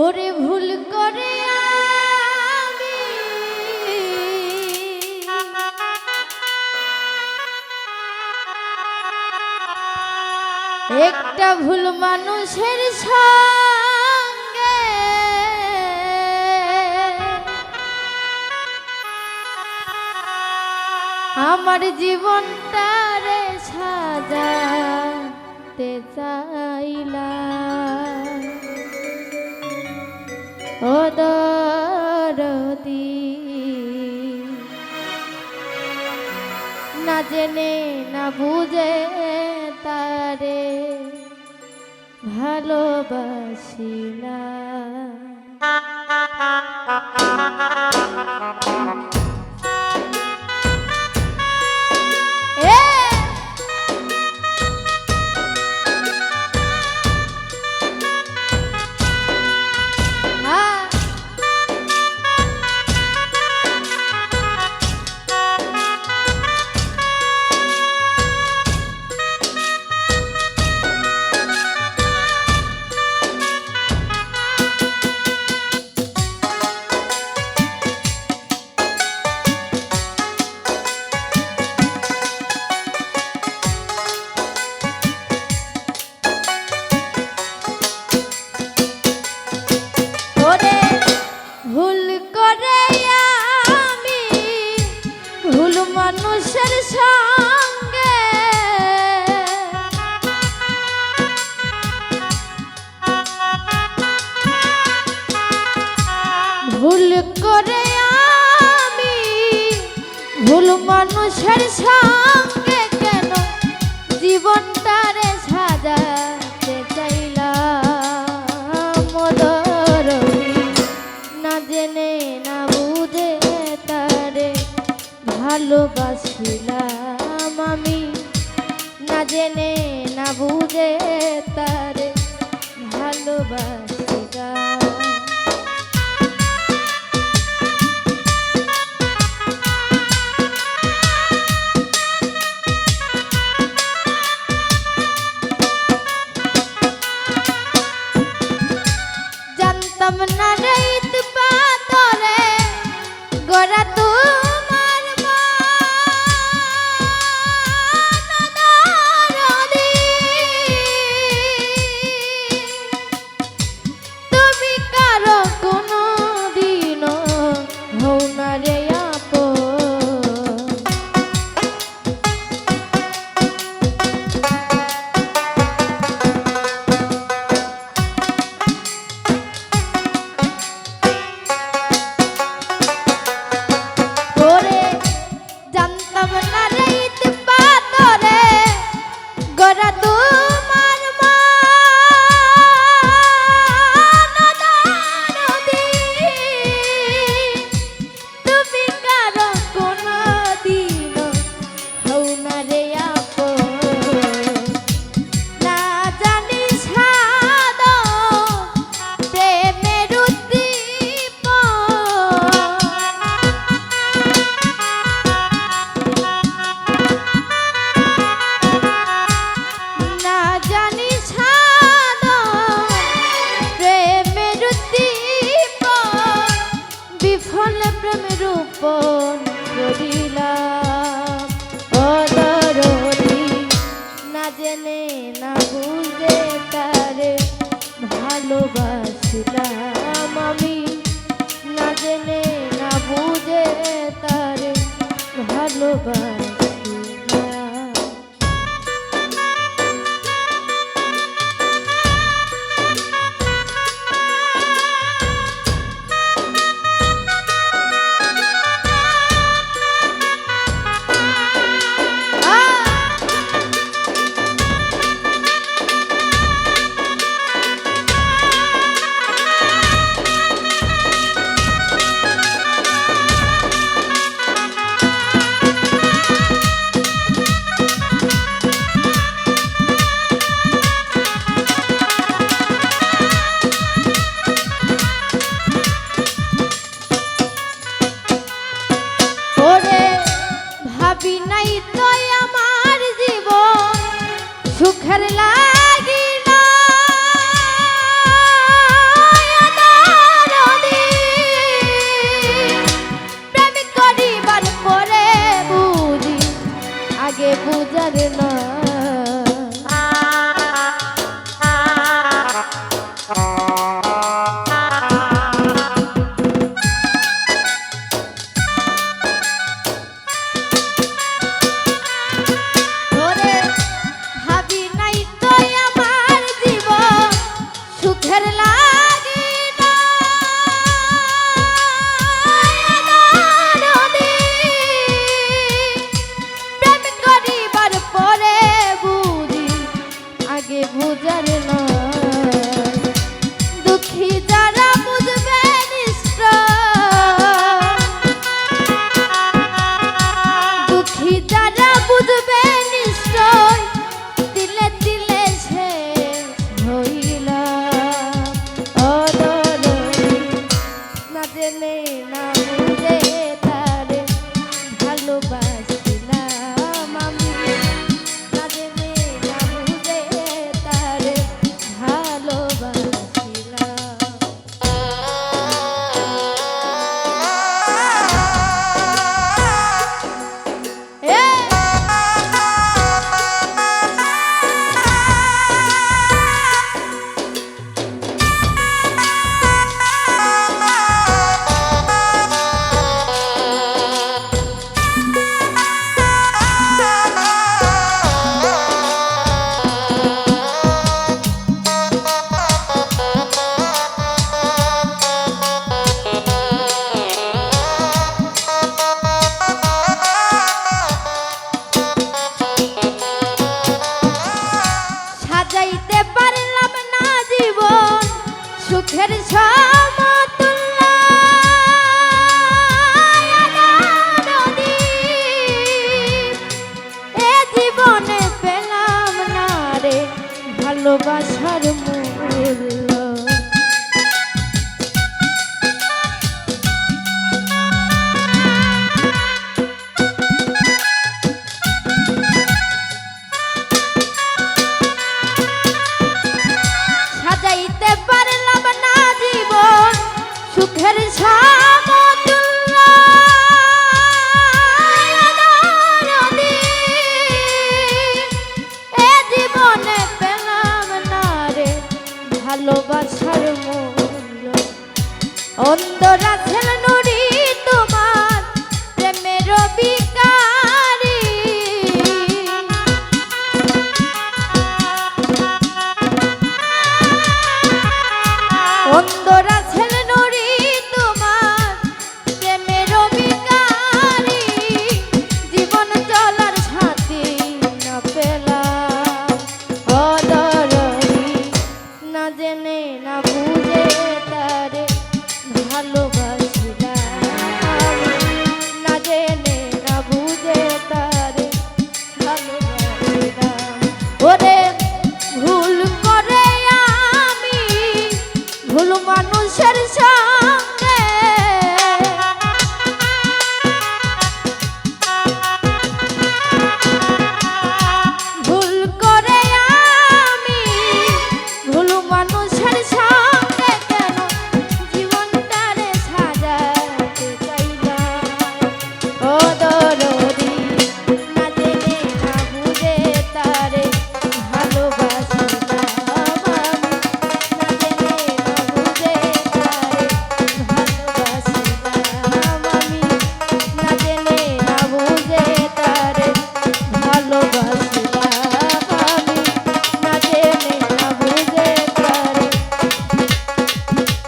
ওরে ভুল করে একটা ভুল মানুষের সঙ্গে আমার জীবনটারে সাজাতে চাইলাম। ও না জেনে না বুঝে তারে ভালোবাসিলাম এ ভুল মানুষের সঙ্গে কেন জীবনটারে সাজাতে চাইলাম? না জেনে না বুঝে তারে ভালোবাসিলাম আমি। না জেনে না বুঝে তারে ভালোবাসিলাম। উপর করিলাম। অদরদি না জেনে না বুঝে তারে ভালোবাসিলাম আমি। না জেনে না বুঝে তারে ভালোবাসিলাম সুখের লা যাইতে পারলাম না জীবন সুখের সমতুল্য জীবনে পেলাম না রে ভালোবাসার Let it shine.